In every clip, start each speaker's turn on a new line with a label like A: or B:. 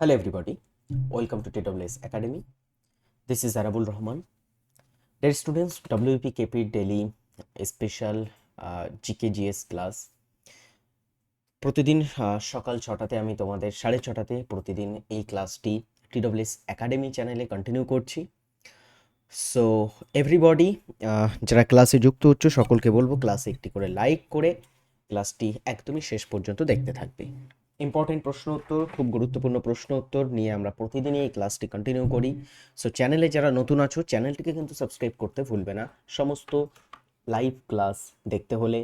A: Hello everybody, welcome to TWS Academy. This is Arabul Rahman. Dear students, WP KP Daily special GKGS class প্রতিদিন আহ, সকাল ছটাতে আমি তোমাদের সাড়ে ছটাতে প্রতিদিন এই ক্লাসটি টিডব্লিউএস একাডেমি চ্যানেলে কন্টিনিউ করছি সো এভরিবডি যারা ক্লাসে যুক্ত হচ্ছে সকলকে বলব ক্লাসে একটি করে লাইক করে ক্লাসটি একদমই শেষ পর্যন্ত দেখতে থাকবে ইম্পর্টেন্ট প্রশ্ন উত্তর খুব গুরুত্বপূর্ণ প্রশ্ন উত্তর নিয়ে আমরা প্রতিদিনই এই ক্লাসটি কন্টিনিউ করি। সো চ্যানেলে যারা নতুন আছো চ্যানেলটিকে কিন্তু সাবস্ক্রাইব করতে ভুলবে না। সমস্ত লাইভ ক্লাস দেখতে হলে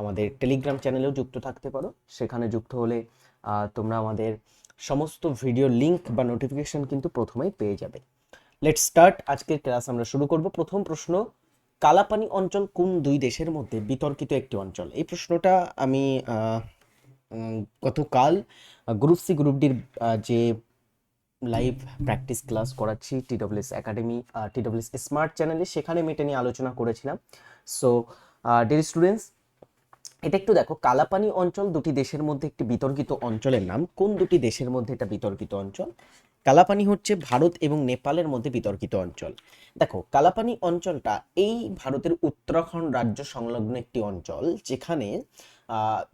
A: আমাদের টেলিগ্রাম চ্যানেলেও যুক্ত থাকতে পারো। সেখানে যুক্ত হলে তোমরা আমাদের সমস্ত ভিডিও লিংক বা নোটিফিকেশন কিন্তু প্রথমেই পেয়ে যাবে। লেট স্টার্ট আজকের ক্লাস আমরা শুরু করব। প্রথম প্রশ্ন, কালাপানি অঞ্চল কোন দুই দেশের মধ্যে বিতর্কিত একটি অঞ্চল? এই প্রশ্নটা আমি গতকাল গ্রুপ সি গ্রুপ ডির যে লাইভ প্র্যাকটিস ক্লাস করাচ্ছি T TWS academy TWS smart চ্যানেলে সেখানে আমি এটা নিয়ে আলোচনা করেছিলাম। সো ডিয়ার স্টুডেন্টস এটা একটু দেখো, কালাপানি অঞ্চল দুটি দেশের মধ্যে একটি বিতর্কিত অঞ্চলের নাম। কোন দুটি দেশের মধ্যে এটা বিতর্কিত অঞ্চল? কালাপানি হচ্ছে ভারত এবং নেপালের মধ্যে বিতর্কিত অঞ্চল। দেখো, কালাপানি অঞ্চলটা এই ভারতের উত্তরাখণ্ড রাজ্য সংলগ্ন একটি অঞ্চল যেখানে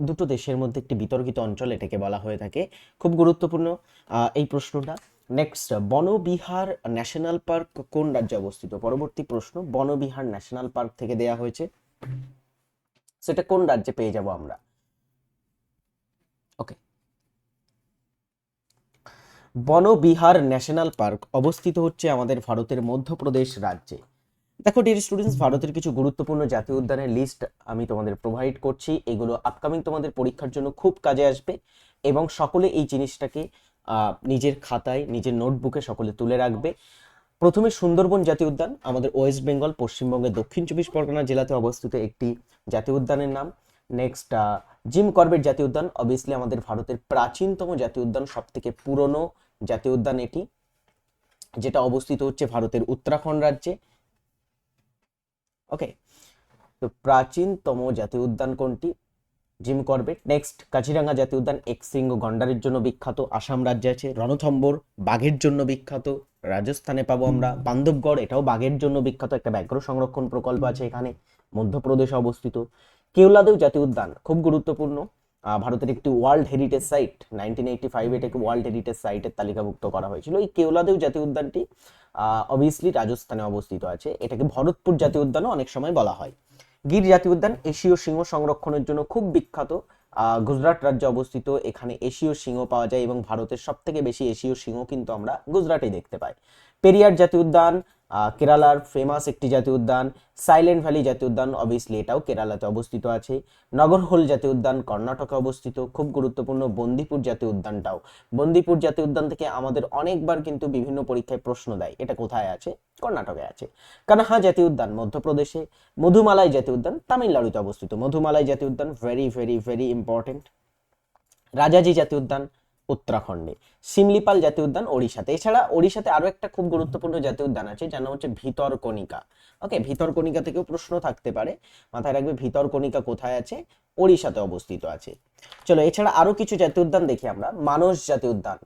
A: দুটো দেশের মধ্যে একটি বিতর্কিত অঞ্চল এটাকে বলা হয়ে থাকে। খুব গুরুত্বপূর্ণ এই প্রশ্নটা। নেক্সট বনবিহার ন্যাশনাল পার্ক কোন রাজ্যে অবস্থিত? পরবর্তী প্রশ্ন, বনবিহার ন্যাশনাল পার্ক থেকে দেয়া হয়েছে। সেটা কোন রাজ্যে পেয়ে যাব আমরা? ওকে বনবিহার ন্যাশনাল পার্ক অবস্থিত হচ্ছে আমাদের ভারতের মধ্যপ্রদেশ রাজ্যে। দেখো ডিয়ার স্টুডেন্টস ভারতের কিছু গুরুত্বপূর্ণ জাতীয় উদ্যানের লিস্ট আমি তোমাদের প্রোভাইড করছি। এগুলো আপকামিং তোমাদের পরীক্ষার জন্য খুব কাজে আসবে এবং সকলে এই জিনিসটাকে নিজের খাতায়, নিজের নোটবুকে সকলে তুলে রাখবে। প্রথমে সুন্দরবন জাতীয় উদ্যান, আমাদের ওয়েস্ট বেঙ্গল পশ্চিমবঙ্গের দক্ষিণ চব্বিশ পরগনা জেলাতে অবস্থিত একটি জাতীয় উদ্যানের নাম। নেক্সট জিম করবেট জাতীয় উদ্যান অবভিয়াসলি আমাদের ভারতের প্রাচীনতম জাতীয় উদ্যান সব থেকে পুরনো জাতীয় উদ্যান এটি, যেটা অবস্থিত হচ্ছে ভারতের উত্তরাখণ্ড রাজ্যে। ওকে তো প্রাচীনতম জাতীয় উদ্যান কোনটি? জিম করবেট নেক্সট কাজিরাঙ্গা জাতীয় উদ্যান এক্সিং ও গন্ডারের জন্য বিখ্যাত। আসাম রাজ্যে আছে রণথম্বর, বাঘের জন্য বিখ্যাত। রাজস্থানে পাবো আমরা বান্ধবগড়, এটাও বাঘের জন্য বিখ্যাত। একটা ব্যাঘ্র সংরক্ষণ প্রকল্প আছে এখানে, মধ্যপ্রদেশে অবস্থিত। কেওলাদেও জাতীয় উদ্যান, খুব গুরুত্বপূর্ণ। ভারতের একটি world heritage site nineteen eighty five এটাকে ওয়ার্ল্ড হেরিটেজ সাইটের তালিকাভুক্ত করা হয়েছিল। এই কেওলাদেও জাতীয় উদ্যানটি অবভিয়াসলি রাজস্থানে অবস্থিত আছে। এটাকে ভরতপুর জাতীয় উদ্যানও অনেক সময় বলা হয়। গির জাতীয় উদ্যান, এশীয় সিংহ সংরক্ষণের জন্য খুব বিখ্যাত। গুজরাট রাজ্যে অবস্থিত। এখানে এশীয় সিংহ পাওয়া যায় এবং ভারতের সব থেকে বেশি এশীয় সিংহ কিন্তু আমরা গুজরাটে দেখতে পাই। পেরিয়ার জাতীয় উদ্যান কেরালার ফেমাস একটি জাতীয় উদ্যান সাইলেন্ট ভ্যালি জাতীয় উদ্যান অবভিয়াসলি এটাও কেরালাতে অবস্থিত আছে। নগরহোল জাতীয় উদ্যান, কর্ণাটকে অবস্থিত, খুব গুরুত্বপূর্ণ বন্দিপুর জাতীয় উদ্যানটাও। বন্দিপুর জাতীয় উদ্যান থেকে আমাদের অনেকবার কিন্তু বিভিন্ন পরীক্ষায় প্রশ্ন দেয়, এটা কোথায় আছে? কর্ণাটকে আছে। কানাহা জাতীয় উদ্যান, মধ্যপ্রদেশে। মধুমালাই জাতীয় উদ্যান, তামিলনাড়ুতে অবস্থিত। মধুমালাই জাতীয় উদ্যান very very very important Rajaji জাতীয় উদ্যান উত্তরাখণ্ডে। সিমলিপাল জাতীয় উদ্যান ওড়িশাতে। এছাড়া ওড়িশাতে আরও একটা খুব গুরুত্বপূর্ণ জাতীয় উদ্যান আছে যার নাম হচ্ছে ভিতরকণিকা। ওকে, ভিতরকণিকা থেকেও প্রশ্ন থাকতে পারে। মাথায় রাখবে ভিতরকণিকা কোথায় আছে? ওড়িশাতে অবস্থিত আছে। চলো, এছাড়া আরও কিছু জাতীয় উদ্যান দেখি আমরা। মানস জাতীয় উদ্যান।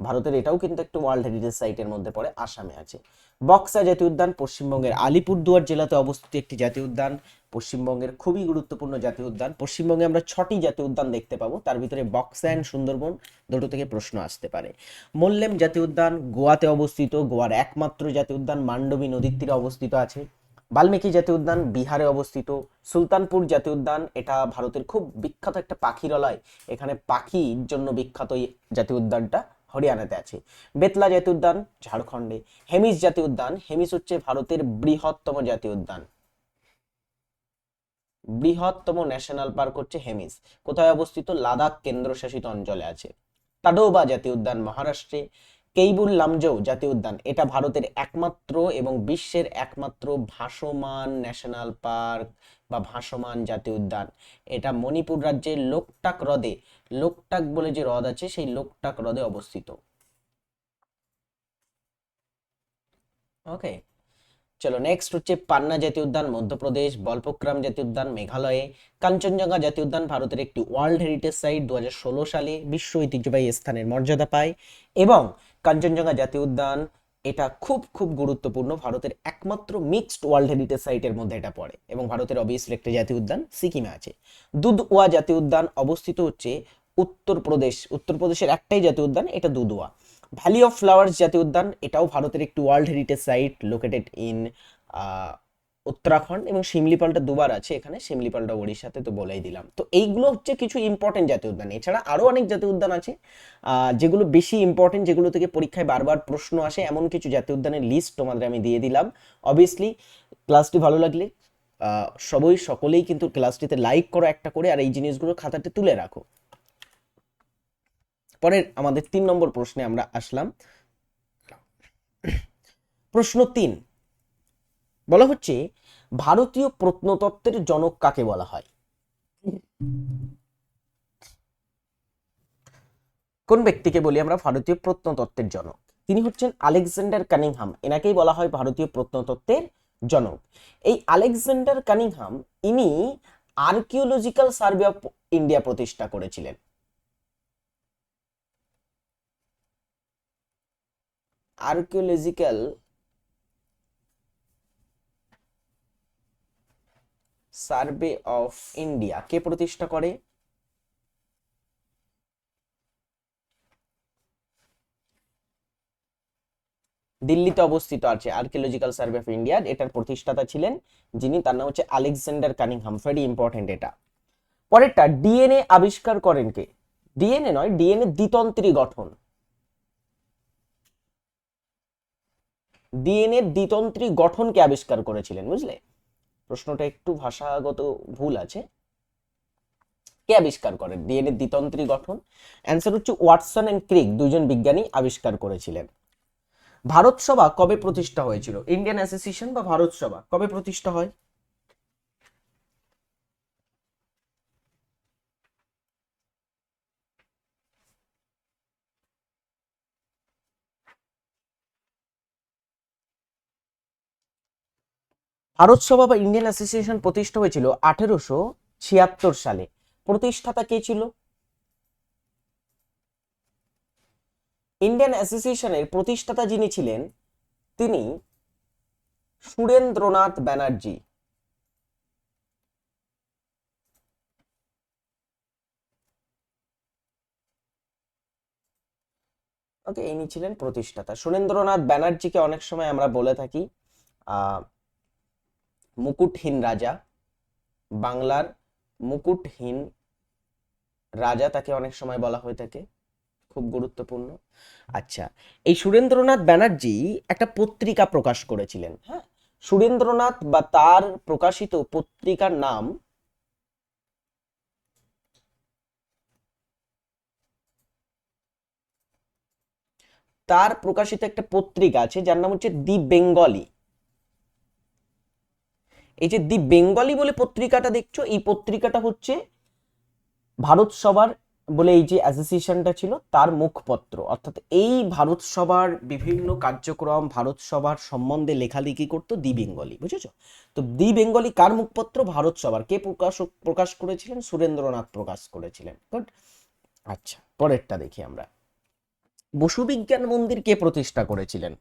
A: ভারতের এটাও কিন্তু একটু ওয়ার্ল্ড হেরিটেজ সাইটের মধ্যে পড়ে, আসামে আছে। বক্সা জাতীয় উদ্যান, পশ্চিমবঙ্গের আলিপুরদুয়ার জেলাতে অবস্থিত একটি জাতীয় উদ্যান। পশ্চিমবঙ্গের খুবই গুরুত্বপূর্ণ জাতীয় উদ্যান। পশ্চিমবঙ্গে আমরা ছটি জাতীয় উদ্যান দেখতে পাবো। তার ভিতরে বক্সা অ্যান্ড সুন্দরবন দুটো থেকে প্রশ্ন আসতে পারে। মোল্লেম জাতীয় উদ্যান গোয়াতে অবস্থিত। গোয়ার একমাত্র জাতীয় উদ্যান মান্ডবী নদীর তীরে অবস্থিত আছে। বাল্মীকি জাতীয় উদ্যান বিহারে অবস্থিত। সুলতানপুর জাতীয় উদ্যান, এটা ভারতের খুব বিখ্যাত একটা পাখিরালয়। এখানে পাখির জন্য বিখ্যাত এই জাতীয় উদ্যানটা হরিয়ানাতে আছে। বেতলা জাতীয় উদ্যান, ঝাড়খণ্ডে। হেমিস জাতীয় উদ্যান, হেমিস হচ্ছে ভারতের বৃহত্তম জাতীয় উদ্যান। বৃহত্তম ন্যাশনাল পার্ক হচ্ছে হেমিস। কোথায় অবস্থিত? লাদাখ কেন্দ্রশাসিত অঞ্চলে আছে। তাডোবা জাতীয় উদ্যান মহারাষ্ট্রে, কেইবুল লামজৌ জাতীয় উদ্যান। এটা ভারতের একমাত্র এবং বিশ্বের একমাত্র ভাসমান ন্যাশনাল পার্ক বা ভাসমান জাতীয় উদ্যান। এটা মণিপুর রাজ্যের লোকটাক হ্রদে, লোকটাক বলে যে হ্রদ আছে, সেই লোকটাক হ্রদে অবস্থিত। ওকে চলো নেক্সট হচ্ছে পান্না জাতীয় উদ্যান, মধ্যপ্রদেশ, বলপক্রাম জাতীয় উদ্যান, মেঘালয়ে, কাঞ্চনজঙ্ঘা জাতীয় উদ্যান ভারতের একটি ওয়ার্ল্ড হেরিটেজ সাইট দু হাজার ষোলো সালে বিশ্ব ঐতিহ্যবাহী স্থানের মর্যাদা পায় এবং কাঞ্চনজঙ্ঘা জাতীয় উদ্যান, এটা খুব খুব গুরুত্বপূর্ণ, ভারতের একমাত্র মিক্সড ওয়ার্ল্ড হেরিটেজ সাইটের মধ্যে এটা পড়ে এবং ভারতের অবভিয়াসলি একটা জাতীয় উদ্যান সিকিমে আছে। দুধওয়া জাতীয় উদ্যান অবস্থিত হচ্ছে উত্তরপ্রদেশ, উত্তরপ্রদেশের একটাই জাতীয় উদ্যান, এটা দুধওয়া। ভ্যালি অফ ফ্লাওয়ার্স জাতীয় উদ্যান, এটাও ভারতের একটি world heritage site located in Uttarakhand এবং শিমলিপালটা দুবার আছে এখানে, শিমলিপালটা ওড়িশাতে তো বলেই দিলাম। তো এইগুলো হচ্ছে কিছু ইম্পর্টেন্ট জাতীয় উদ্যান। এছাড়া আরও অনেক জাতীয় উদ্যান আছে যেগুলো বেশি ইম্পর্টেন্ট যেগুলো থেকে পরীক্ষায় বারবার প্রশ্ন আসে, এমন কিছু জাতীয় উদ্যানের লিস্ট তোমাদের আমি দিয়ে দিলাম। অবভিয়াসলি ক্লাসটি ভালো লাগলে সবই, সকলেই কিন্তু ক্লাসটিতে লাইক করো একটা করে, আর এই জিনিসগুলো খাতাতে তুলে রাখো। পরের আমাদের তিন নম্বর প্রশ্নে আমরা আসলাম। প্রশ্ন তিন। বলা হচ্ছে, ভারতীয় প্রত্নতত্ত্বের জনক কাকে বলা হয়? কোন ব্যক্তিকে বলি আমরা? ভারতীয় প্রত্নতত্ত্বের জনক। তিনি হচ্ছেন আলেকজান্ডার কানিংহাম। এনাকেই বলা হয় ভারতীয় প্রত্নতত্ত্বের জনক। এই আলেকজান্ডার কানিংহাম, ইনি আর্কিওলজিক্যাল সার্ভে অফ ইন্ডিয়া প্রতিষ্ঠা করেছিলেন। আর্কিওলজিক্যাল সার্ভে অফ ইন্ডিয়া কে প্রতিষ্ঠা করে? দিল্লিতে অবস্থিত আছে আর্কিওলজিক্যাল সার্ভে অফ ইন্ডিয়ার এটার প্রতিষ্ঠাতা ছিলেন যিনি, তার নাম হচ্ছে আলেকজান্ডার কানিংহাম। ভেরি ইম্পর্টেন্ট এটা। পরেরটা, ডিএনএ আবিষ্কার করেন কে? ডিএনএ নয়, ডিএনএ দ্বিতন্ত্রী গঠন। ডিএনএ দ্বিতন্ত্রী গঠনকে আবিষ্কার করেছিলেন, বুঝলে? প্রশ্নটা একটু ভাষাগত ভুল আছে। কে আবিষ্কার করেন ডিএনএ দ্বিতন্ত্রী গঠন? অ্যান্সার হচ্ছে ওয়াটসন অ্যান্ড ক্রিক দুজন বিজ্ঞানী আবিষ্কার করেছিলেন। ভারত সভা কবে প্রতিষ্ঠা হয়েছিল? ইন্ডিয়ান অ্যাসোসিয়েশন বা ভারত সভা কবে প্রতিষ্ঠা হয়? ভারত সভা বা ইন্ডিয়ান অ্যাসোসিয়েশন প্রতিষ্ঠা হয়েছিল আঠেরোশো ছিয়াত্তর সালে। প্রতিষ্ঠাতা কে ছিল? ইন্ডিয়ান অ্যাসোসিয়েশনের প্রতিষ্ঠাতা যিনি ছিলেন, তিনি সুরেন্দ্রনাথ ব্যানার্জি। ওকে, ইনি ছিলেন প্রতিষ্ঠাতা। সুরেন্দ্রনাথ ব্যানার্জিকে অনেক সময় আমরা বলে থাকি মুকুটহীন রাজা বাংলার মুকুটহীন রাজা তাকে অনেক সময় বলা হয়ে থাকে খুব গুরুত্বপূর্ণ। আচ্ছা এই সুরেন্দ্রনাথ ব্যানার্জি একটা পত্রিকা প্রকাশ করেছিলেন। হ্যাঁ। সুরেন্দ্রনাথ বা তার প্রকাশিত পত্রিকার নাম তার প্রকাশিত একটা পত্রিকা আছে যার নাম হচ্ছে দি বেঙ্গলি। এই যে দি বেঙ্গলি বলে পত্রিকাটা দেখছ, এই পত্রিকাটা হচ্ছে ভারত সভার বলে এই যে অ্যাসোসিয়েশনটা ছিল, তার মুখপত্র। অর্থাৎ এই ভারত সভার বিভিন্ন কার্যক্রম, ভারত সভার সম্বন্ধে লেখালেখি করতো দি বেঙ্গলি, বুঝেছ? তো দি বেঙ্গলি কার মুখপত্র? ভারত সভার। কে প্রকাশ প্রকাশ করেছিলেন? সুরেন্দ্রনাথ প্রকাশ করেছিলেন। গুড আচ্ছা পরেরটা দেখি আমরা। বসু বিজ্ঞান মন্দির কে প্রতিষ্ঠা করেছিলেন?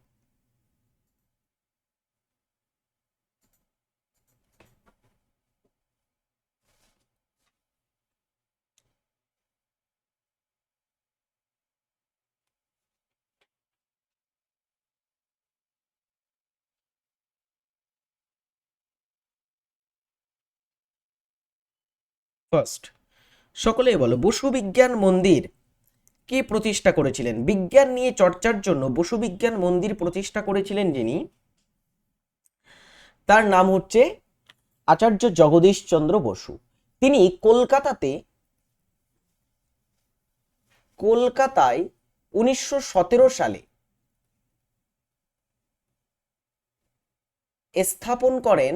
A: ফার্স্ট সকলেই বলো, বসু বিজ্ঞান মন্দির কে প্রতিষ্ঠা করেছিলেন? বিজ্ঞান নিয়ে চর্চার জন্য বসু বিজ্ঞান মন্দির প্রতিষ্ঠা করেছিলেন যিনি। তার নাম হচ্ছে আচার্য জগদীশ চন্দ্র বসু। তিনি কলকাতাতে, কলকাতায় উনিশশো সতেরো সালে স্থাপন করেন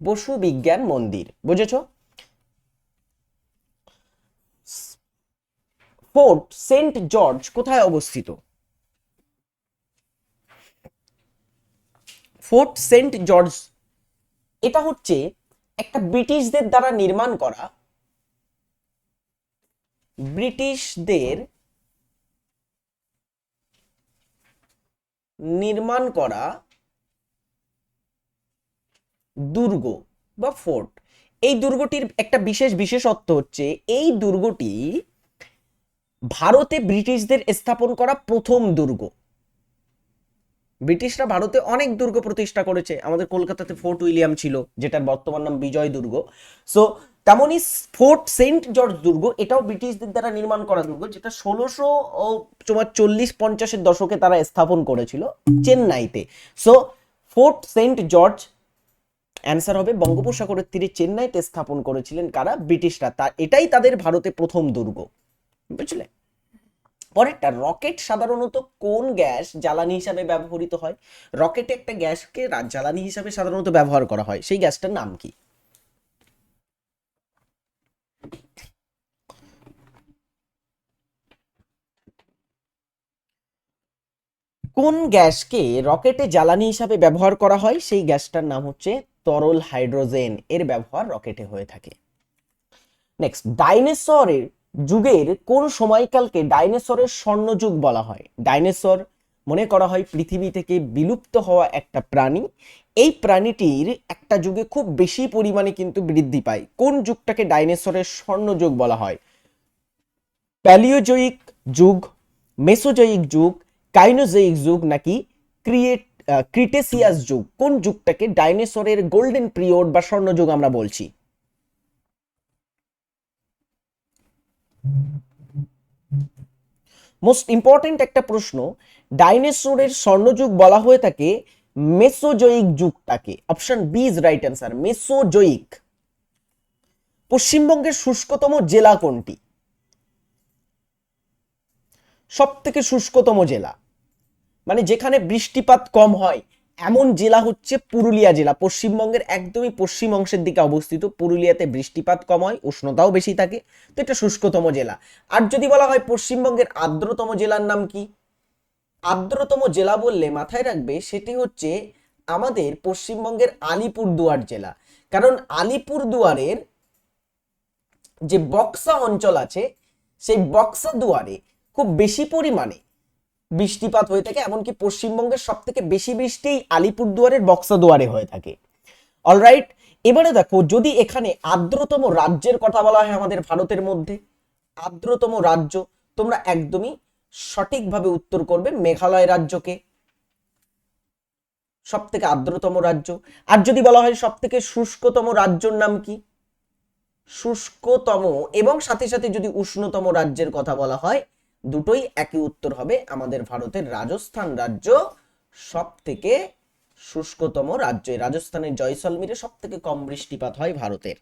A: বসু বিজ্ঞান মন্দির, বুঝেছ? ফোর্ট সেন্ট জর্জ কোথায় অবস্থিত? ফোর্ট সেন্ট জর্জ, এটা হচ্ছে একটা ব্রিটিশদের দ্বারা নির্মাণ করা ব্রিটিশদের নির্মাণ করা দুর্গ বা ফোর্ট। এই দুর্গটির একটা বিশেষ বিশেষত্ব হচ্ছে, এই দুর্গটি ভারতে ব্রিটিশদের স্থাপন করা প্রথম দুর্গ। ব্রিটিশরা ভারতে অনেক দুর্গ প্রতিষ্ঠা করেছে। আমাদের কলকাতাতে ফোর্ট উইলিয়াম ছিল, যেটার বর্তমান নাম বিজয় দুর্গ। সো তেমনই ফোর্ট সেন্ট জর্জ দুর্গ, এটাও ব্রিটিশদের দ্বারা নির্মাণ করা দুর্গ, যেটা ষোলোশো তোমার চল্লিশ, পঞ্চাশের দশকে তারা স্থাপন করেছিল চেন্নাইতে। So fort saint George answer হবে, বঙ্গোপসাগরের তীরে চেন্নাইতে স্থাপন করেছিলেন কারা? ব্রিটিশরা। তা এটাই তাদের ভারতে প্রথম দুর্গ। বুঝলে? পরেরটা, রকেট সাধারণত কোন গ্যাস জ্বালানি হিসাবে ব্যবহৃত হয়? রকেটে একটা গ্যাসকে জ্বালানি হিসাবে সাধারণত ব্যবহার করা হয়। সেই গ্যাসটার নাম কি? কোন গ্যাসকে রকেটে জ্বালানি হিসাবে ব্যবহার করা হয়? সেই গ্যাসটার নাম হচ্ছে তরল হাইড্রোজেন এর ব্যবহার রকেটে হয়ে থাকে। নেক্সট ডাইনোসরের যুগের কোন সময়কালকে ডাইনোসরের স্বর্ণযুগ বলা হয়? ডাইনোসর মনে করা হয় পৃথিবী থেকে বিলুপ্ত হওয়া একটা প্রাণী। এই প্রাণীটির একটা যুগে খুব বেশি পরিমাণে কিন্তু বৃদ্ধি পায়। কোন যুগটাকে ডাইনোসরের স্বর্ণযুগ বলা হয়? প্যালিওজয়িক যুগ, মেসোজয়িক যুগ, কাইনোজয়িক যুগ নাকি ক্রিয়েট ক্রিটেসিয়াস যুগ। কোন যুগটাকে ডাইনোসরের গোল্ডেন পিরিয়ড বা স্বর্ণযুগ আমরা বলছি? মোস্ট ইম্পর্টেন্ট একটা প্রশ্ন ডাইনোসরের স্বর্ণযুগ বলা হয়ে থাকে Mesozoic যুগটাকে। Option B is right answer Mesozoic পশ্চিমবঙ্গের শুষ্কতম জেলা কোনটি? সব থেকে শুষ্কতম জেলা। মানে যেখানে বৃষ্টিপাত কম হয়, এমন জেলা হচ্ছে পুরুলিয়া জেলা। পশ্চিমবঙ্গের একদমই পশ্চিম অংশের দিকে অবস্থিত। পুরুলিয়াতে বৃষ্টিপাত কম হয়, উষ্ণতাও বেশি থাকে, তো এটা শুষ্কতম জেলা। আর যদি বলা হয় পশ্চিমবঙ্গের আর্দ্রতম জেলার নাম কি? আর্দ্রতম জেলা বললে মাথায় রাখবে সেটি হচ্ছে আমাদের পশ্চিমবঙ্গের আলিপুরদুয়ার জেলা। কারণ আলিপুরদুয়ারের যে বক্সা অঞ্চল আছে, সেই বক্সা দুয়ারে খুব বেশি পরিমাণে বৃষ্টিপাত হয়ে থাকে, এমনকি পশ্চিমবঙ্গের সব থেকে বেশি বৃষ্টি আলিপুরদুয়ারের বক্সা দুয়ারে হয়ে থাকে। অলরাইট এবারে দেখো, যদি এখানে আর্দ্রতম রাজ্যের কথা বলা হয় আমাদের ভারতের মধ্যে, আর্দ্রতম রাজ্য, তোমরা একদমই সঠিকভাবে উত্তর করবে মেঘালয় রাজ্যকে। সব থেকে আর্দ্রতম রাজ্য। আর যদি বলা হয় সব থেকে শুষ্কতম রাজ্যর নাম কি? শুষ্কতম এবং সাথে সাথে যদি উষ্ণতম রাজ্যের কথা বলা হয় দুটোই একই উত্তর হবে। আমাদের ভারতের রাজস্থান রাজ্য সব থেকে শুষ্কতম রাজ্য। রাজস্থানের জয়সলমীরে সব থেকে কম বৃষ্টিপাত হয় ভারতের।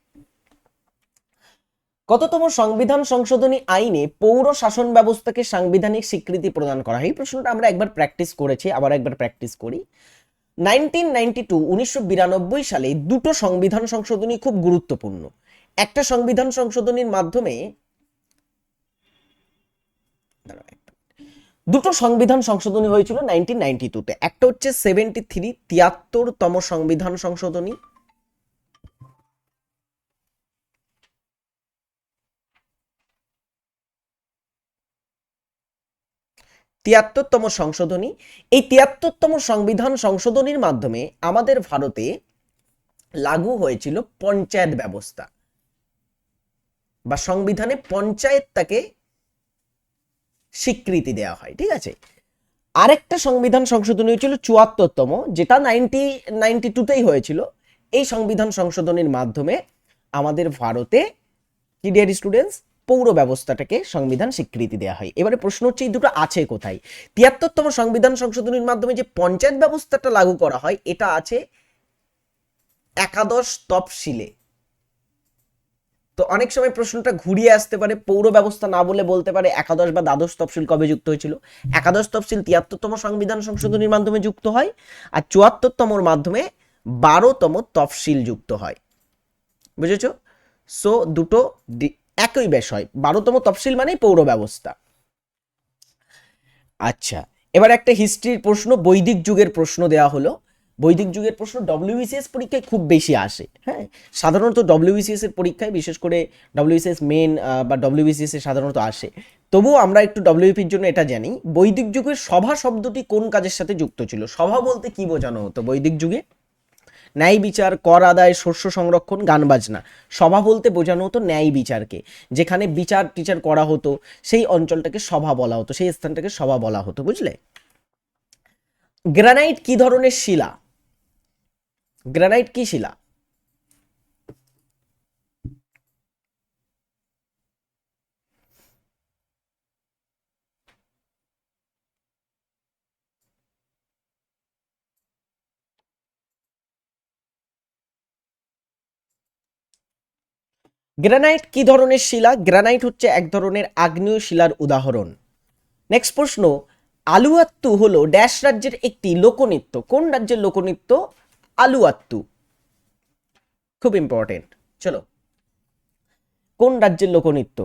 A: কততম সংবিধান সংশোধনী আইনে পৌর শাসন ব্যবস্থাকে সাংবিধানিক স্বীকৃতি প্রদান করা হয়? এই প্রশ্নটা আমরা একবার প্র্যাকটিস করেছি, আবার একবার প্র্যাকটিস করি। নাইনটিন নাইনটি টু, উনিশশো বিরানব্বই সালে দুটো সংবিধান সংশোধনী খুব গুরুত্বপূর্ণ। একটা সংবিধান সংশোধনীর মাধ্যমে দুটো সংবিধান সংশোধনী হয়েছিল নাইনটিন নাইনটি টুতে একটা হচ্ছে সেভেন্টি থ্রি তিয়াত্তরতম সংবিধান সংশোধনী। তিয়াত্তরতম সংশোধনী। এই তিয়াত্তরতম সংবিধান সংশোধনীর মাধ্যমে আমাদের ভারতে লাগু হয়েছিল পঞ্চায়েত ব্যবস্থা। বা সংবিধানে পঞ্চায়েতটাকে স্বীকৃতি দেওয়া হয়, ঠিক আছে? আরেকটা সংবিধান সংশোধনী হয়েছিল চুয়াত্তরতম, যেটা নাইনটি নাইনটি টুতেই হয়েছিল। এই সংবিধান সংশোধনীর মাধ্যমে আমাদের ভারতে, কি ডিয়ার স্টুডেন্টস পৌর ব্যবস্থাটাকে সংবিধান স্বীকৃতি দেওয়া হয়। এবারে প্রশ্ন হচ্ছে, এই দুটো আছে কোথায়? তিয়াত্তরতম সংবিধান সংশোধনীর মাধ্যমে যে পঞ্চায়েত ব্যবস্থাটা লাগু করা হয়, এটা আছে একাদশ তফসিলে। তো অনেক সময় প্রশ্নটা ঘুরিয়ে আসতে পারে, পৌর ব্যবস্থা না বলে বলতে পারে, একাদশ বা দ্বাদশ তফসিল কবে যুক্ত হয়েছিল? একাদশ তফসিল তিয়াত্তরতম সংবিধান সংশোধনীর মাধ্যমে যুক্ত হয় আর চুয়াত্তরতমর মাধ্যমে বারোতম তফসিল যুক্ত হয়। বুঝেছ? সো দুটো একই বিষয়, বারোতম তফসিল মানেই পৌর ব্যবস্থা। আচ্ছা এবার একটা হিস্ট্রির প্রশ্ন, বৈদিক যুগের প্রশ্ন দেওয়া হলো। বৈদিক যুগের প্রশ্ন ডব্লিউবিসিএস পরীক্ষায় খুব বেশি আসে হ্যাঁ? সাধারণত ডব্লিউবিসিএস এর পরীক্ষায়, বিশেষ করে ডব্লিউবিসিএস মেন বা ডব্লিউবিসিএস এ সাধারণত আসে। তবুও আমরা একটু ডব্লিউপির জন্য এটা জানি, বৈদিক যুগের সভা শব্দটি কোন কাজের সাথে যুক্ত ছিল? সভা বলতে কি বোঝানো হতো বৈদিক যুগে? ন্যায় বিচার, কর আদায়, শস্য সংরক্ষণ, গান বাজনা। সভা বলতে বোঝানো হতো ন্যায় বিচারকে, যেখানে বিচার টিচার করা হতো, সেই অঞ্চলটাকে সভা বলা হতো, সেই স্থানটাকে সভা বলা হতো, বুঝলে? গ্রানাইট কি ধরনের শিলা? গ্রানাইট কি শিলা? গ্রানাইট কি ধরনের শিলা? গ্রানাইট হচ্ছে এক ধরনের আগ্নেয় শিলার উদাহরণ। নেক্সট প্রশ্ন, আলুয়াত্তু হলো ড্যাশ রাজ্যের একটি লোকনৃত্য। কোন রাজ্যের লোকনৃত্য? আলুয়াত্তু খুব ইম্পর্টেন্ট চলো। কোন রাজ্যের লোকনৃত্য?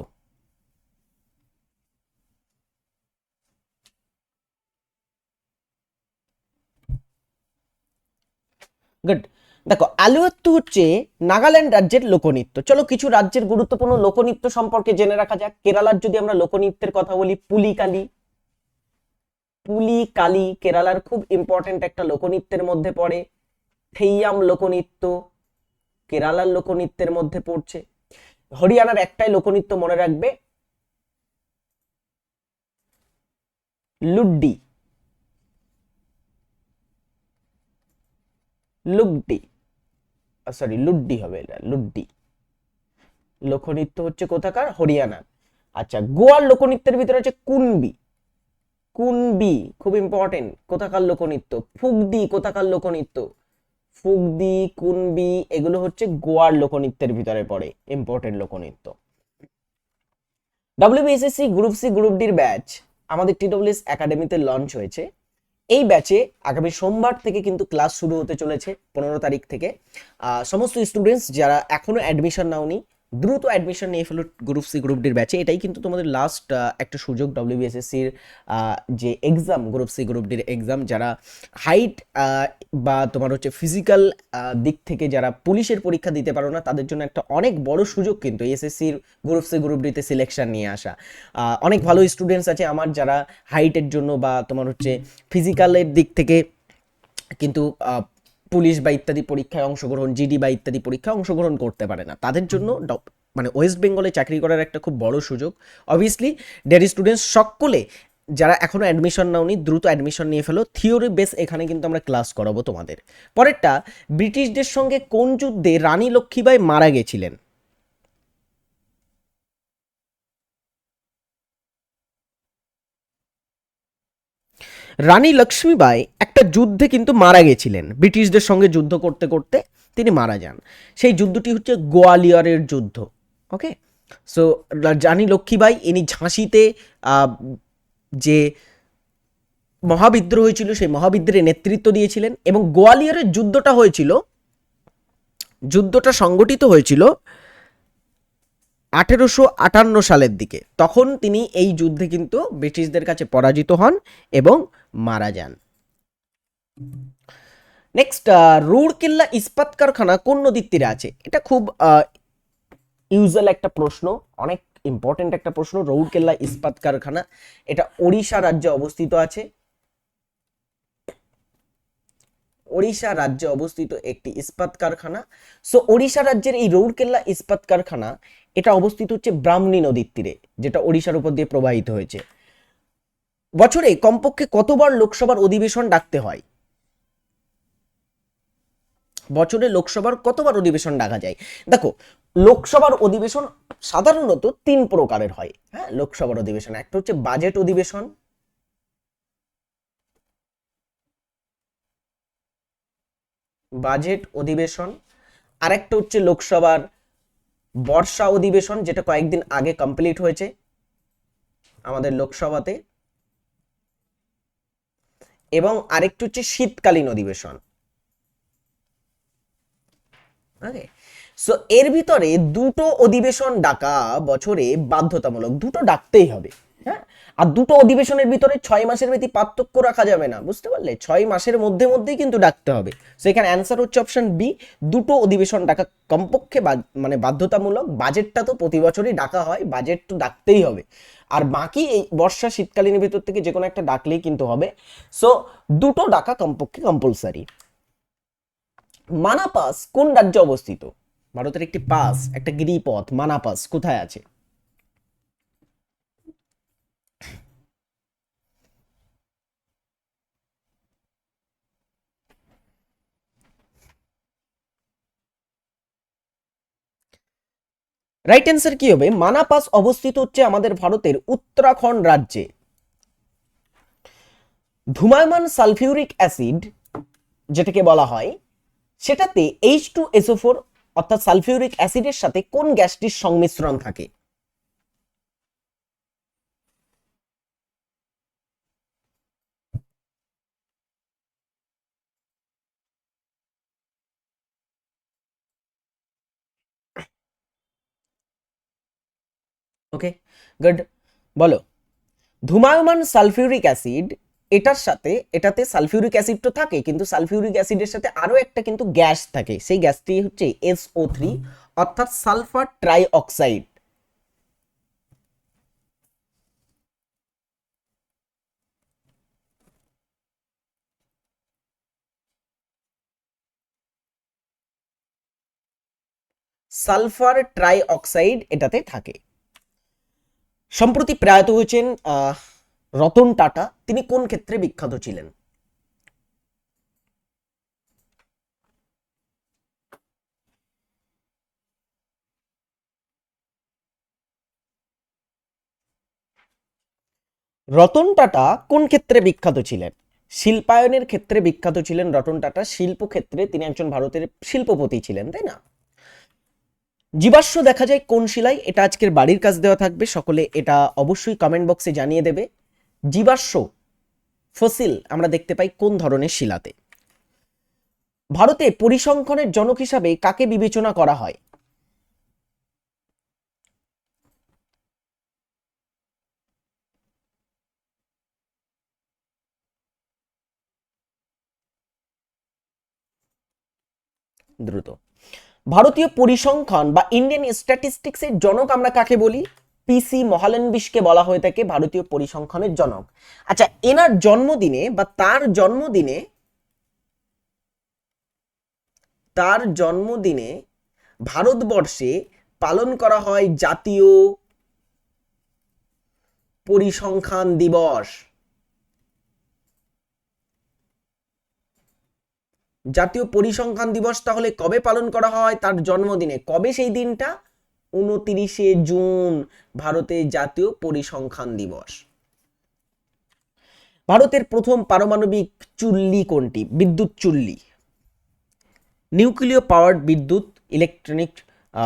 A: গুড দেখো আলুয়াত্তু হচ্ছে নাগাল্যান্ড রাজ্যের লোকনৃত্য। চলো, কিছু রাজ্যের গুরুত্বপূর্ণ লোকনৃত্য সম্পর্কে জেনে রাখা যাক। কেরালার যদি আমরা লোকনৃত্যের কথা বলি, পুলিকালি। পুলিকালি কেরালার খুব ইম্পর্টেন্ট একটা লোকনৃত্যের মধ্যে পড়ে। থেইয়াম লোকনৃত্য, কেরালার লোকনৃত্যের মধ্যে পড়ছে। হরিয়ানার একটাই লোকনৃত্য মনে রাখবে, লুড্ডি। লুগডি সরি লুড্ডি হবে এটা, লুড্ডি। লোকনৃত্য হচ্ছে কোথাকার? হরিয়ানা। আচ্ছা গোয়ার লোকনৃত্যের ভিতরে আছে কুনবি। কুনবি, খুব ইম্পর্টেন্ট কোথাকার লোকনৃত্য? ফুগদি, কোথাকার লোকনৃত্য? ফুগদি, কুনবি, এগুলো হচ্ছে গোয়ার লোকনৃত্যের ভিতরে পড়ে ইম্পর্টেন্ট লোকনৃত্য। ডাব্লিউবিএসএসসি গ্রুপ সি গ্রুপ ডির ব্যাচ আমাদের টিডব্লিউএস একাডেমিতে লঞ্চ হয়েছে। এই ব্যাচে আগামী সোমবার থেকে কিন্তু ক্লাস শুরু হতে চলেছে, পনেরো তারিখ থেকে। সমস্ত স্টুডেন্টস যারা এখনও অ্যাডমিশন নাওনি দ্রুত অ্যাডমিশন নিয়ে ফেলো গ্রুপ সি গ্রুপ ডির ব্যাচে এটাই কিন্তু তোমাদের লাস্ট একটা সুযোগ ডব্লিউবিএসএসসির যে এক্সাম গ্রুপ সি গ্রুপ ডির এক্সাম যারা হাইট বা তোমার হচ্ছে ফিজিক্যাল দিক থেকে যারা পুলিশের পরীক্ষা দিতে পারো না, তাদের জন্য একটা অনেক বড় সুযোগ কিন্তু এসএসসির গ্রুপ সি গ্রুপ ডিতে সিলেকশন নিয়ে আসা। অনেক ভালো স্টুডেন্টস আছে আমার যারা হাইটের জন্য বা তোমার হচ্ছে ফিজিক্যালের দিক থেকে কিন্তু পুলিশ বা ইত্যাদি পরীক্ষায় অংশগ্রহণ জিডি বা ইত্যাদি পরীক্ষায় অংশগ্রহণ করতে পারে না। তাদের জন্য মানে ওয়েস্ট বেঙ্গলে চাকরি করার একটা খুব বড় সুযোগ। অবভিয়াসলি ডেরি স্টুডেন্টস সকলে যারা এখনও অ্যাডমিশন নাওনি, দ্রুত অ্যাডমিশন নিয়ে ফেলো। থিওরি বেস এখানে কিন্তু আমরা ক্লাস করাবো তোমাদের। পরেরটা ব্রিটিশদের সঙ্গে কোন যুদ্ধে রানী লক্ষ্মীবাই মারা গেছিলেন? রানী লক্ষ্মীবাই একটা যুদ্ধে কিন্তু মারা গেছিলেন। ব্রিটিশদের সঙ্গে যুদ্ধ করতে করতে তিনি মারা যান। সেই যুদ্ধটি হচ্ছে গোয়ালিয়রের যুদ্ধ, ওকে? সো রানী লক্ষ্মীবাই ইনি ঝাঁসিতে যে মহাবিদ্রোহ হয়েছিল, সেই মহাবিদ্রোহের নেতৃত্ব দিয়েছিলেন এবং গোয়ালিয়রের যুদ্ধটা হয়েছিল, যুদ্ধটা সংগঠিত হয়েছিল আঠেরোশো আটান্ন সালের দিকে। তখন তিনি এই যুদ্ধে কিন্তু ব্রিটিশদের কাছে পরাজিত হন এবং মারা যান। নেক্সট রুড়কিল্লা ইস্পাত কারখানা কোন নদীর তীরে আছে? এটা খুব ইউজুয়াল একটা প্রশ্ন, অনেক ইম্পর্টেন্ট একটা প্রশ্ন, রৌড়কেল্লা ইস্পাত কারখানা। এটা ওড়িশা রাজ্যে অবস্থিত আছে। ওড়িশা রাজ্যে অবস্থিত একটি ইস্পাত কারখানা। সো ওড়িশা রাজ্যের এই রৌড়কেল্লা ইস্পাত কারখানা, এটা অবস্থিত হচ্ছে ব্রাহ্মণী নদীর তীরে, যেটা ওড়িশার উপর দিয়ে প্রবাহিত হয়েছে। বছরে কমপক্ষে কতবার লোকসভার অধিবেশন ডাকতে হয়? বছরে লোকসভার কতবার অধিবেশন ডাকা যায়? দেখো, লোকসভার অধিবেশন সাধারণত তিন প্রকারের হয়। হ্যাঁ লোকসভার অধিবেশন। একটা হচ্ছে বাজেট অধিবেশন বাজেট অধিবেশন, আরেকটা হচ্ছে লোকসভার বর্ষা অধিবেশন, যেটা কয়েকদিন আগে কমপ্লিট হয়েছে আমাদের লোকসভাতে। এবং আরেকটি হচ্ছে শীতকালীন অধিবেশন। সো এর ভিতরে দুটো অধিবেশন ডাকা বছরে বাধ্যতামূলক, দুটো ডাকতেই হবে। হ্যাঁ? আর দুটো অধিবেশনের ভিতরে ছয় মাসের বেশি পার্থক্য রাখা যাবে না, বুঝতে পারলে? ছয় মাসের মধ্যে মধ্যেই কিন্তু ডাকতে হবে। সেখানে অ্যান্সার হচ্ছে অপশন বি দুটো অধিবেশন ডাকা কমপক্ষে মানে বাধ্যতামূলক বাজেটটা তো প্রতি বছরই ডাকা হয় বাজেট তো ডাকতেই হবে। আর বাকি এই বর্ষা শীতকালীন ভিতর থেকে যে কোনো একটা ডাকলেই কিন্তু হবে। সো দুটো ডাকা কমপক্ষে কম্পালসারি মানাপাস কোন রাজ্যে অবস্থিত? ভারতের একটি পাস, একটা গিরিপথ, মানাপাস কোথায় আছে? রাইট অ্যান্সার কি হবে? মানাপাস অবস্থিত হচ্ছে আমাদের ভারতের উত্তরাখণ্ড রাজ্যে। ধুমায়মান সালফিউরিক অ্যাসিড যেটাকে বলা হয়, সেটাতে এইচ টু এসোফোর অর্থাৎ সালফিউরিক অ্যাসিডের সাথে কোন গ্যাসটির সংমিশ্রণ থাকে? ওকে গুড বলো। ধুমায়মান সালফিউরিক অ্যাসিড, এটার সাথে, এটাতে সালফিউরিক অ্যাসিড তো থাকে, কিন্তু সালফিউরিক অ্যাসিডের সাথে আরও একটা কিন্তু গ্যাস থাকে। সেই গ্যাসটি হচ্ছে এসও থ্রি অর্থাৎ sulphur trioxide sulphur trioxide এটাতে থাকে। সম্প্রতি প্রয়াত হয়েছেন রতন টাটা। তিনি কোন ক্ষেত্রে বিখ্যাত ছিলেন? রতন টাটা কোন ক্ষেত্রে বিখ্যাত ছিলেন? শিল্পায়নের ক্ষেত্রে বিখ্যাত ছিলেন রতন টাটা। শিল্প ক্ষেত্রে তিনি একজন ভারতের শিল্পপতি ছিলেন, তাই না? জীবাশ্ম দেখা যায় কোন শিলায়? এটা আজকের বাড়ির কাজ দেওয়া থাকবে। সকলে এটা অবশ্যই কমেন্ট বক্সে জানিয়ে দেবে। জীবাশ্ম ফসিল আমরা দেখতে পাই কোন ধরনের শিলাতে। ভারতে পরিসংখ্যানের জনক হিসাবে কাকে বিবেচনা করা হয়? দ্রুত। ভারতীয় পরিসংখ্যান বা ইন্ডিয়ান স্ট্যাটিস্টিক্সের জনক আমরা কাকে বলি? পিসি মহালনবিশকে বলা হয়ে থাকে ভারতীয় পরিসংখ্যানের জনক। আচ্ছা এনার জন্মদিনে বা তার জন্মদিনে তার জন্মদিনে ভারতবর্ষে পালন করা হয় জাতীয় পরিসংখ্যান দিবস। জাতীয় পরিসংখ্যান দিবস তাহলে কবে পালন করা হয়? তার জন্মদিনে। কবে সেই দিনটা? উনতিরিশে জুন, ভারতে জাতীয় পরিসংখ্যান দিবস। ভারতের প্রথম পারমাণবিক চুল্লি কোনটি? বিদ্যুৎ চুল্লি। নিউক্লিয় পাওয়ার্ড বিদ্যুৎ, ইলেকট্রনিক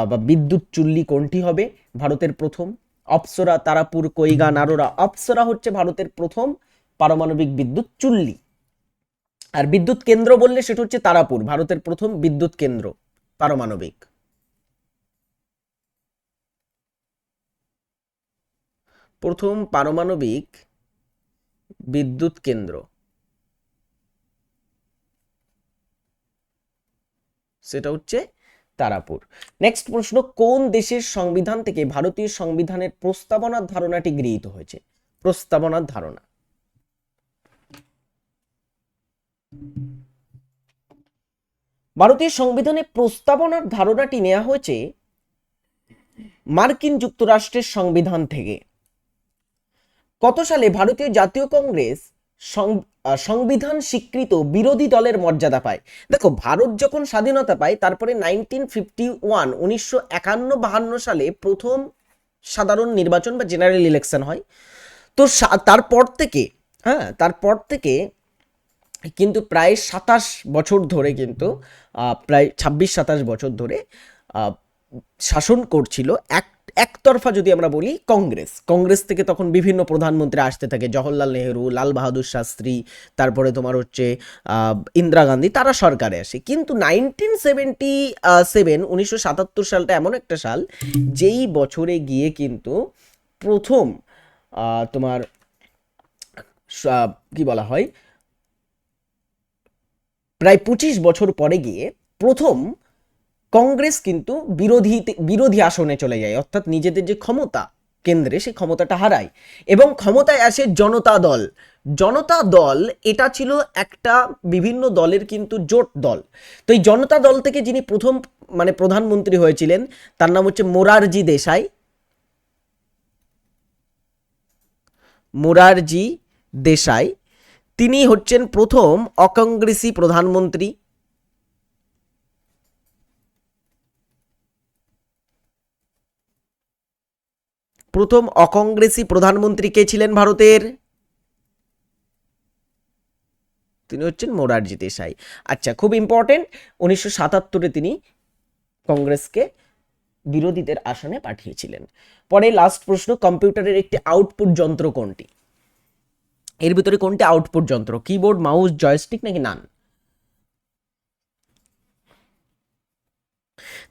A: বা বিদ্যুৎ চুল্লি কোনটি হবে? ভারতের প্রথম। অপ্সরা, তারাপুর কৈগা নারোরা অপ্সরা হচ্ছে ভারতের প্রথম পারমাণবিক বিদ্যুৎ চুল্লি। আর বিদ্যুৎ কেন্দ্র বললে সেটা হচ্ছে তারাপুর, ভারতের প্রথম বিদ্যুৎ কেন্দ্র, পারমাণবিক। প্রথম পারমাণবিক বিদ্যুৎ কেন্দ্র। সেটা হচ্ছে তারাপুর। নেক্সট প্রশ্ন, কোন দেশের সংবিধান থেকে ভারতীয় সংবিধানের প্রস্তাবনার ধারণাটি গৃহীত হয়েছে? প্রস্তাবনার ধারণা। ভারতীয় সংবিধানে প্রস্তাবনার ধারণাটি নেওয়া হয়েছে মার্কিন যুক্তরাষ্ট্রের সংবিধান থেকে। কত সালে ভারতীয় জাতীয় কংগ্রেস সংবিধান স্বীকৃত বিরোধী দলের মর্যাদা পায়? দেখো, ভারত যখন স্বাধীনতা পায়, তারপরে নাইনটিন ফিফটি ওয়ান, উনিশশো একান্ন বাহান্ন সালে প্রথম সাধারণ নির্বাচন বা জেনারেল ইলেকশন হয়। তো তারপর থেকে হ্যাঁ তারপর থেকে কিন্তু প্রায় সাতাশ বছর ধরে কিন্তু প্রায় ছাব্বিশ, সাতাশ বছর ধরে শাসন করছিল এক, একতরফা যদি আমরা বলি কংগ্রেস। কংগ্রেস থেকে তখন বিভিন্ন প্রধানমন্ত্রী আসতে থাকে, জওহরলাল নেহেরু, লাল বাহাদুর শাস্ত্রী, তারপরে তোমার হচ্ছে ইন্দিরা গান্ধী, তারা সরকারে আসে। কিন্তু নাইনটিন সেভেন্টি সেভেন উনিশশো সাতাত্তর সালটা এমন একটা সাল, যেই বছরে গিয়ে কিন্তু প্রথম তোমার কি বলা হয় প্রায় পঁচিশ বছর পরে গিয়ে প্রথম কংগ্রেস কিন্তু বিরোধী বিরোধী আসনে চলে যায়, অর্থাৎ নিজেদের যে ক্ষমতা কেন্দ্রে সেই ক্ষমতাটা হারায়। এবং ক্ষমতায় আসে জনতা দল। জনতা দল, এটা ছিল একটা বিভিন্ন দলের কিন্তু জোট দল। তো এই জনতা দল থেকে যিনি প্রথম মানে প্রধানমন্ত্রী হয়েছিলেন, তার নাম হচ্ছে মোরারজি দেশাই। মোরারজি দেশাই। তিনি হচ্ছেন প্রথম অকংগ্রেসি প্রধানমন্ত্রী। প্রথম অকংগ্রেসি প্রধানমন্ত্রী কে ছিলেন ভারতের? তিনি হচ্ছেন মোরারজি দেশাই। আচ্ছা খুব ইম্পর্টেন্ট উনিশশো সাতাত্তরে তিনি কংগ্রেসকে বিরোধীদের আসনে পাঠিয়েছিলেন। পরে লাস্ট প্রশ্ন, কম্পিউটারের একটি আউটপুট যন্ত্র কোনটি? এর ভিতরে কোনটি আউটপুট যন্ত্র? কিবোর্ড মাউস জয়স্টিক নাকি নান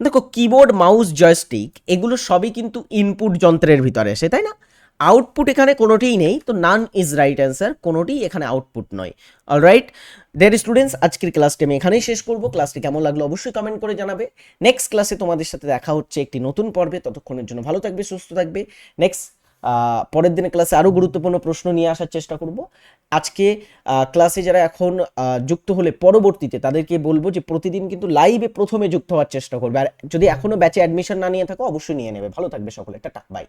A: দেখো কিবোর্ড মাউস জয়স্টিক এগুলো সবই কিন্তু ইনপুট যন্ত্রের ভিতরে আসে তাই না? আউটপুট এখানে কোনোটিই নেই, তো নান ইজ রাইট অ্যান্সার কোনোটিই এখানে আউটপুট নয়। অলরাইট ডিয়ার স্টুডেন্টস আজকের ক্লাসটি আমি এখানেই শেষ করব। ক্লাসটি কেমন লাগল অবশ্যই কমেন্ট করে জানাবে। নেক্সট ক্লাসে তোমাদের সাথে দেখা হচ্ছে একটি নতুন পর্বে, ততক্ষণের জন্য ভালো থাকবে, সুস্থ থাকবে। নেক্সট পরের দিনে ক্লাসে আরও গুরুত্বপূর্ণ প্রশ্ন নিয়ে আসার চেষ্টা করব। আজকে ক্লাসে যারা এখন যুক্ত হলে পরবর্তীতে তাদেরকে বলব যে প্রতিদিন কিন্তু লাইভে প্রথমে যুক্ত হওয়ার চেষ্টা করবে। আর যদি এখনও ব্যাচে অ্যাডমিশন না নিয়ে থাকো, অবশ্যই নিয়ে নেবে। ভালো থাকবে সকলে। Tata bye